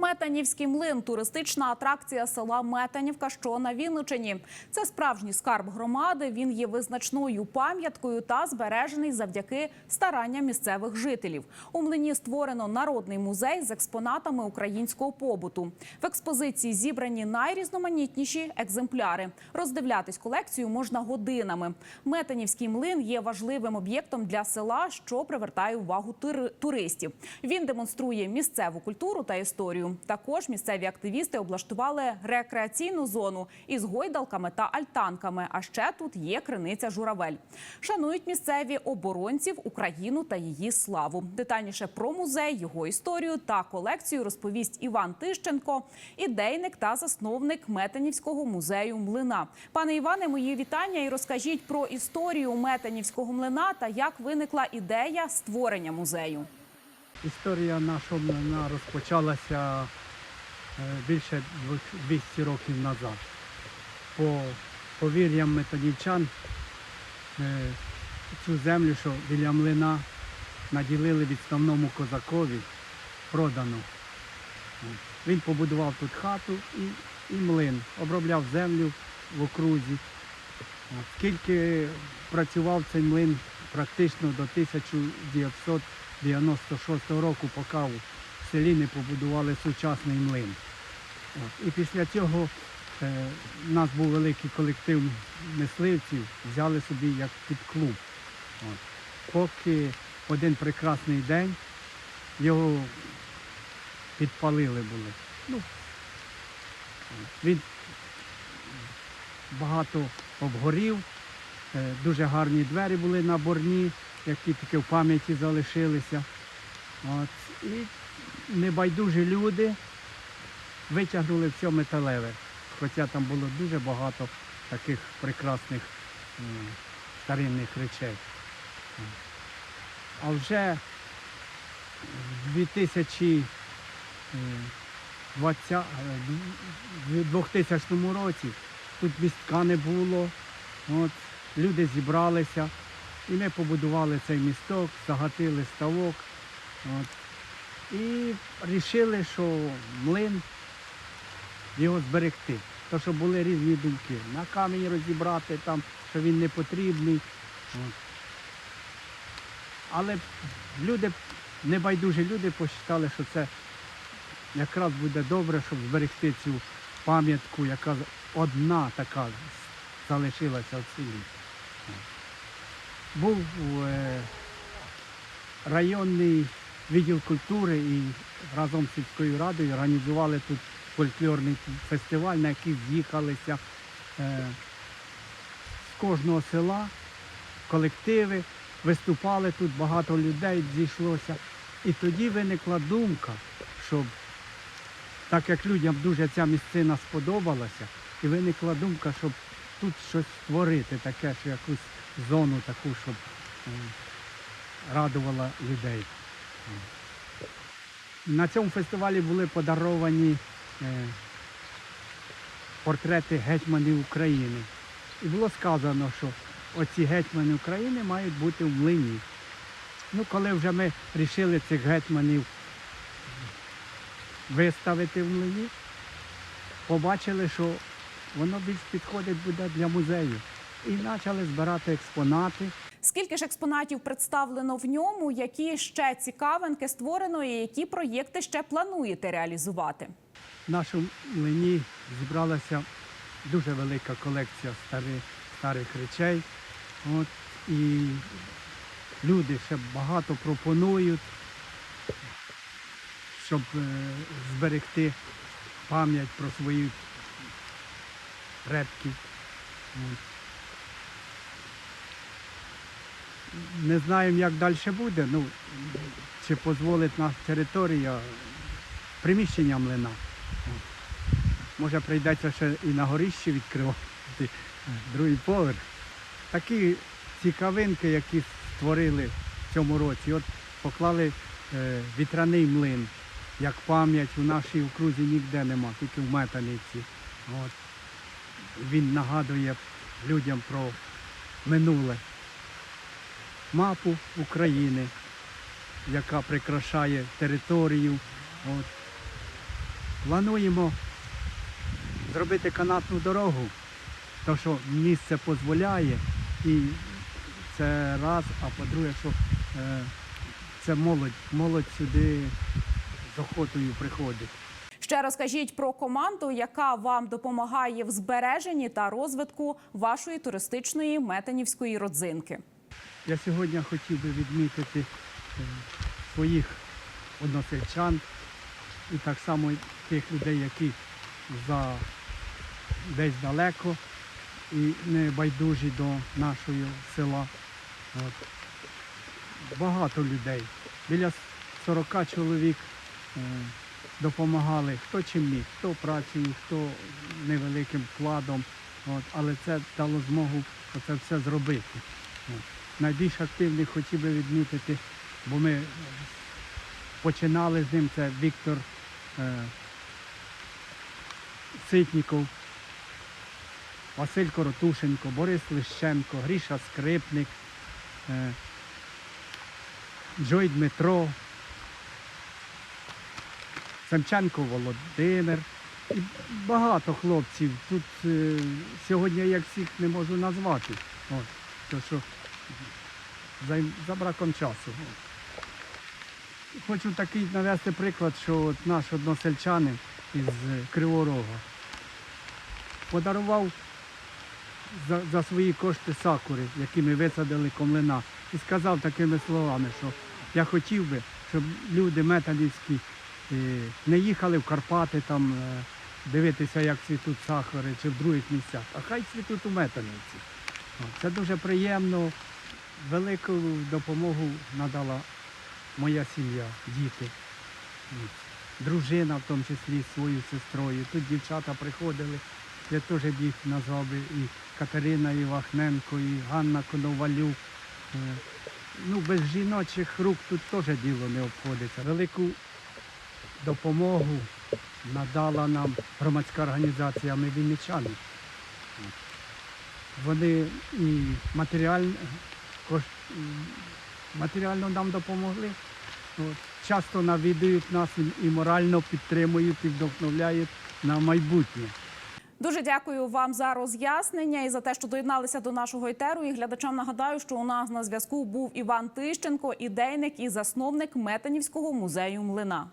Метанівський млин туристична атракція села Метанівка, що на Вінничині. Це справжній скарб громади. Він є визначною пам'яткою та збережений завдяки старанням місцевих жителів. У млині створено народний музей з експонатами українського побуту. В експозиції зібрані найрізноманітніші екземпляри. Роздивлятись колекцію можна годинами. Метанівський млин є важливим об'єктом для села, що привертає увагу тури- туристів. Він демонструє місцеву культуру та історію. Також місцеві активісти облаштували рекреаційну зону із гойдалками та альтанками. А ще тут є криниця журавель. Шанують місцеві оборонців Україну та її славу. Детальніше про музей, його історію та колекцію розповість Іван Тищенко, ідейник та засновник Метанівського музею млина. Пане Іване, мої вітання і розкажіть про історію Метанівського млина та як виникла ідея створення музею. Історія нашого розпочалася е, більше 200 років назад. По повір'ям методівчан е, цю землю, що біля млина наділили відставному козакові, продано. Він побудував тут хату і, і млин, обробляв землю в окрузі. Скільки працював цей млин практично до 1996 року, поки в селі не побудували сучасний млин. І після цього е, у нас був великий колектив мисливців, взяли собі як під клуб. От. Поки один прекрасний день його підпалили були. Ну, він багато обгорів, е, дуже гарні двері були наборні, які тільки в пам'яті залишилися. От. І небайдужі люди витягнули все металеве. Хоча там було дуже багато таких прекрасних старинних речей. А вже в 2020, е, 2000 році тут містка не було. От, люди зібралися і ми побудували цей місток, загатили ставок. От, і вирішили, що млин його зберегти. То, що були різні думки. На камінь розібрати, там, що він не потрібний. От. Але люди, небайдужі люди посчитали, що це якраз буде добре, щоб зберегти цю пам'ятку, яка одна така залишилася в селі. Був е, районний відділ культури і разом з сільською радою організували тут фольклорний фестиваль, на який з'їхалися е, з кожного села, колективи, виступали тут, багато людей зійшлося. І тоді виникла думка, щоб так як людям дуже ця місцина сподобалася, і виникла думка, щоб тут щось створити, таке, що якусь зону таку, щоб е, радувала людей. На цьому фестивалі були подаровані е, портрети гетьманів України. І було сказано, що оці гетьмани України мають бути в млині. Ну, коли вже ми вирішили цих гетьманів виставити в млині, побачили, що воно більш підходить буде для музею. І почали збирати експонати. Скільки ж експонатів представлено в ньому? Які ще цікавинки створено, і які проєкти ще плануєте реалізувати? В нашому млині зібралася дуже велика колекція старих, старих речей. От, і люди ще багато пропонують, щоб е, зберегти пам'ять про своїх предків. От. Не знаємо, як далі буде, ну, чи дозволить нас територія приміщення млина. Може прийдеться ще і на горищі відкривати другий поверх. Такі цікавинки, які створили в цьому році. От поклали е, вітряний млин, як пам'ять у нашій окрузі ніде нема, тільки в Метаниці. От. Він нагадує людям про минуле. Мапу України, яка прикрашає територію. От. Плануємо зробити канатну дорогу, тому що місце дозволяє. І це раз, а по-друге, що е, це молодь. Молодь сюди з охотою приходить. Ще розкажіть про команду, яка вам допомагає в збереженні та розвитку вашої туристичної метанівської родзинки. Я сьогодні хотів би відмітити е, своїх односельчан і так само тих людей, які за десь далеко і не байдужі до нашого села. От. Багато людей. Біля 40 чоловік е, допомагали, хто чим міг, хто працею, хто невеликим вкладом. От. Але це дало змогу це все зробити. От. Найбільш активних хотів би відмітити, бо ми починали з ним, це Віктор е, Ситніков, Василь Коротушенко, Борис Лищенко, Гріша Скрипник, е, Джой Дмитро, Семченко Володимир. І багато хлопців. Тут е, сьогодні я всіх не можу назвати. От, то, що за, браком часу. Хочу такий навести приклад, що от наш односельчанин із Криворога подарував за, за свої кошти сакури, які ми висадили комлина, і сказав такими словами, що я хотів би, щоб люди металівські е, не їхали в Карпати там е, дивитися, як цвітуть сахари чи в других місцях, а хай цвітуть у Метанівці. Це дуже приємно. Велику допомогу надала моя сім'я, діти. Дружина, в тому числі з своєю сестрою. Тут дівчата приходили. Я теж їх назвав би і Катерина Івахненко, і Ганна Коновалюк. Е, Ну, без жіночих рук тут теж діло не обходиться. Велику допомогу надала нам громадська організація «Ми вінничани». Вони і матеріально, кош- м, матеріально нам допомогли. От. Часто навідують нас і морально підтримують і вдохновляють на майбутнє. Дуже дякую вам за роз'яснення і за те, що доєдналися до нашого етеру. І глядачам нагадаю, що у нас на зв'язку був Іван Тищенко, ідейник і засновник Метанівського музею млина.